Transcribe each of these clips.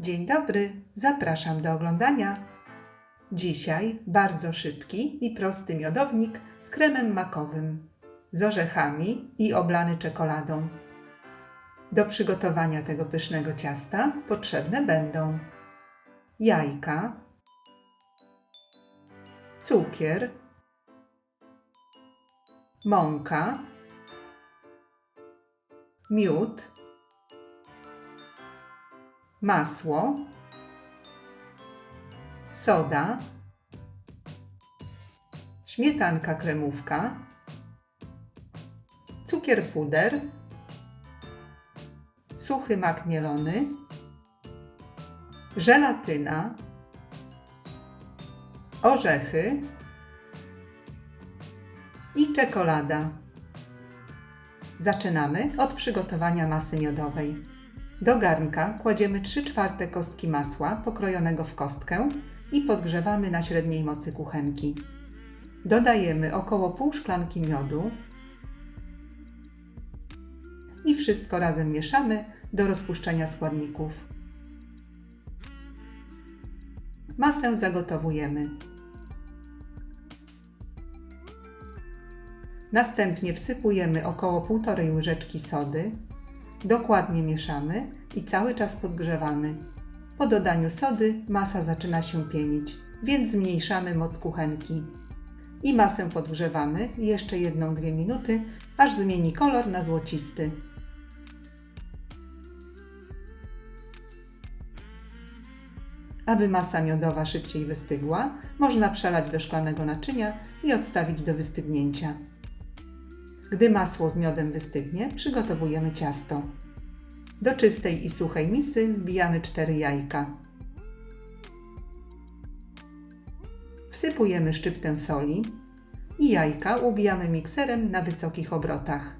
Dzień dobry, zapraszam do oglądania. Dzisiaj bardzo szybki i prosty miodownik z kremem makowym, z orzechami i oblany czekoladą. Do przygotowania tego pysznego ciasta potrzebne będą jajka, cukier, mąka, miód, masło, soda, śmietanka kremówka, cukier puder, suchy mak mielony, żelatyna, orzechy i czekolada. Zaczynamy od przygotowania masy miodowej. Do garnka kładziemy 3 czwarte kostki masła pokrojonego w kostkę i podgrzewamy na średniej mocy kuchenki. Dodajemy około pół szklanki miodu i wszystko razem mieszamy do rozpuszczenia składników. Masę zagotowujemy. Następnie wsypujemy około 1,5 łyżeczki sody, dokładnie mieszamy i cały czas podgrzewamy. Po dodaniu sody masa zaczyna się pienić, więc zmniejszamy moc kuchenki. I masę podgrzewamy jeszcze 1-2 minuty, aż zmieni kolor na złocisty. Aby masa miodowa szybciej wystygła, można przelać do szklanego naczynia i odstawić do wystygnięcia. Gdy masło z miodem wystygnie, przygotowujemy ciasto. Do czystej i suchej misy wbijamy 4 jajka. Wsypujemy szczyptę soli i jajka ubijamy mikserem na wysokich obrotach.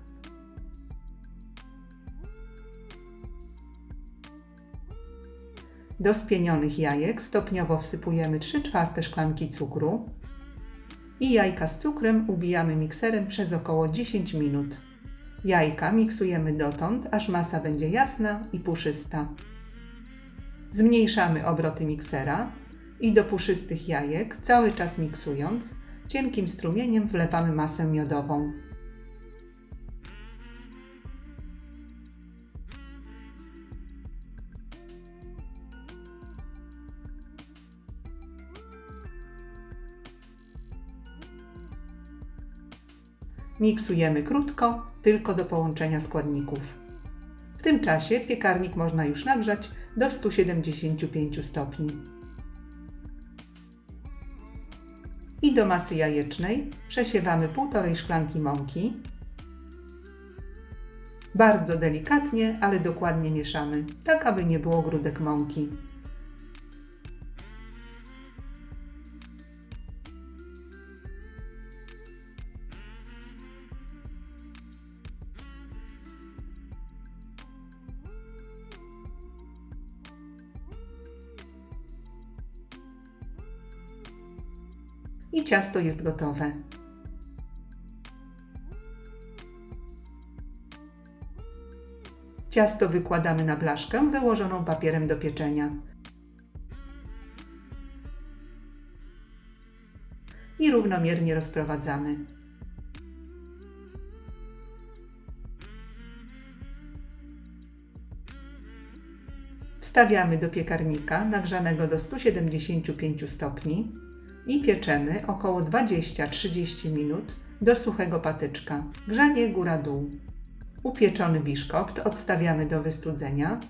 Do spienionych jajek stopniowo wsypujemy 3 czwarte szklanki cukru i jajka z cukrem ubijamy mikserem przez około 10 minut. Jajka miksujemy dotąd, aż masa będzie jasna i puszysta. Zmniejszamy obroty miksera i do puszystych jajek, cały czas miksując, cienkim strumieniem wlewamy masę miodową. Miksujemy krótko, tylko do połączenia składników. W tym czasie piekarnik można już nagrzać do 175 stopni. I do masy jajecznej przesiewamy 1,5 szklanki mąki. Bardzo delikatnie, ale dokładnie mieszamy, tak aby nie było grudek mąki. I ciasto jest gotowe. Ciasto wykładamy na blaszkę wyłożoną papierem do pieczenia. I równomiernie rozprowadzamy. Wstawiamy do piekarnika nagrzanego do 175 stopni i pieczemy około 20-30 minut do suchego patyczka. Grzanie góra-dół. Upieczony biszkopt odstawiamy do wystudzenia.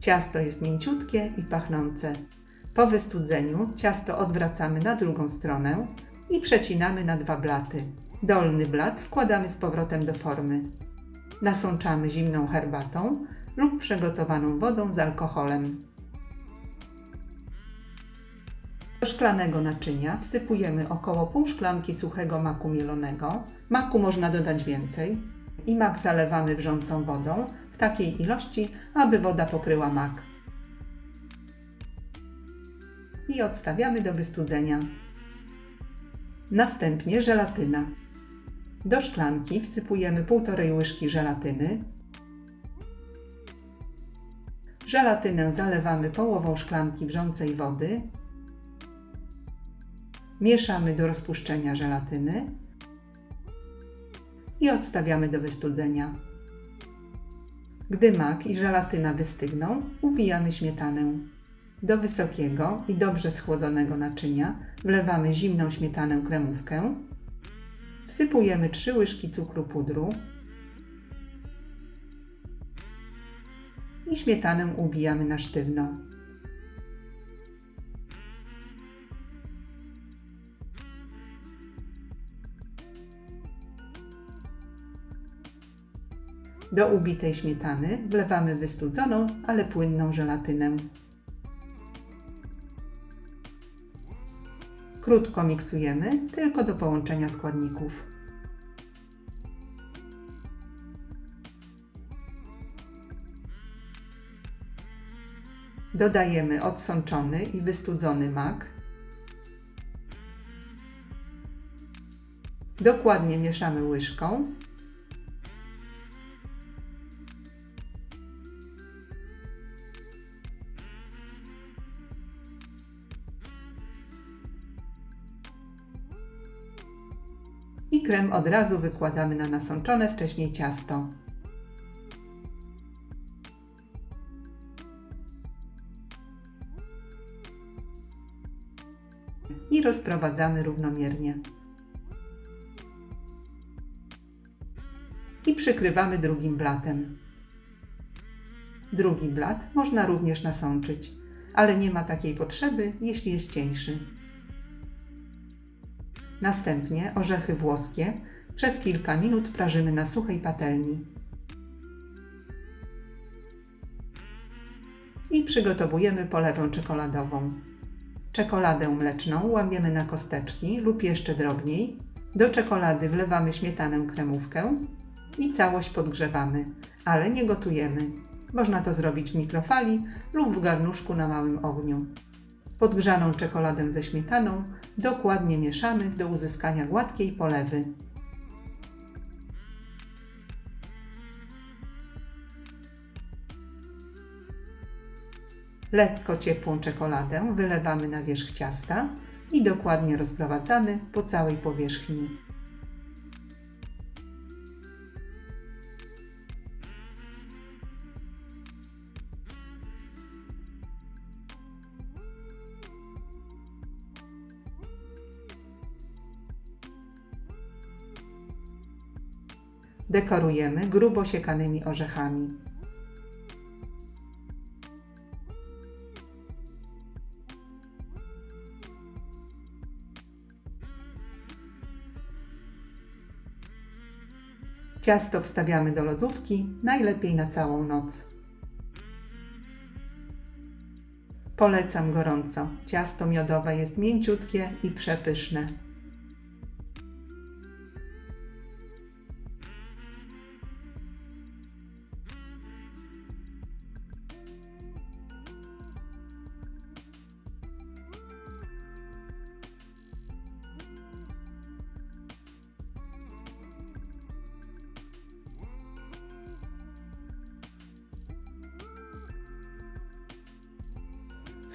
Ciasto jest mięciutkie i pachnące. Po wystudzeniu ciasto odwracamy na drugą stronę i przecinamy na dwa blaty. Dolny blat wkładamy z powrotem do formy. Nasączamy zimną herbatą lub przegotowaną wodą z alkoholem. Szklanego naczynia wsypujemy około pół szklanki suchego maku mielonego. Maku można dodać więcej. I mak zalewamy wrzącą wodą w takiej ilości, aby woda pokryła mak. I odstawiamy do wystudzenia. Następnie żelatyna. Do szklanki wsypujemy 1,5 łyżki żelatyny, Żelatynę zalewamy połową szklanki wrzącej wody. Mieszamy do rozpuszczenia żelatyny i odstawiamy do wystudzenia. Gdy mak i żelatyna wystygną, ubijamy śmietanę. Do wysokiego i dobrze schłodzonego naczynia wlewamy zimną śmietanę kremówkę. Wsypujemy 3 łyżki cukru pudru i śmietanę ubijamy na sztywno. Do ubitej śmietany wlewamy wystudzoną, ale płynną żelatynę. Krótko miksujemy, tylko do połączenia składników. Dodajemy odsączony i wystudzony mak. Dokładnie mieszamy łyżką. Krem od razu wykładamy na nasączone wcześniej ciasto. i rozprowadzamy równomiernie. I przykrywamy drugim blatem. Drugi blat można również nasączyć, ale nie ma takiej potrzeby, jeśli jest cieńszy. Następnie orzechy włoskie przez kilka minut prażymy na suchej patelni. I przygotowujemy polewę czekoladową. Czekoladę mleczną łamiemy na kosteczki lub jeszcze drobniej. Do czekolady wlewamy śmietanę kremówkę i całość podgrzewamy, ale nie gotujemy. Można to zrobić w mikrofali lub w garnuszku na małym ogniu. Podgrzaną czekoladę ze śmietaną dokładnie mieszamy do uzyskania gładkiej polewy. Lekko ciepłą czekoladę wylewamy na wierzch ciasta i dokładnie rozprowadzamy po całej powierzchni. Dekorujemy grubo siekanymi orzechami. Ciasto wstawiamy do lodówki, najlepiej na całą noc. Polecam gorąco. Ciasto miodowe jest mięciutkie i przepyszne.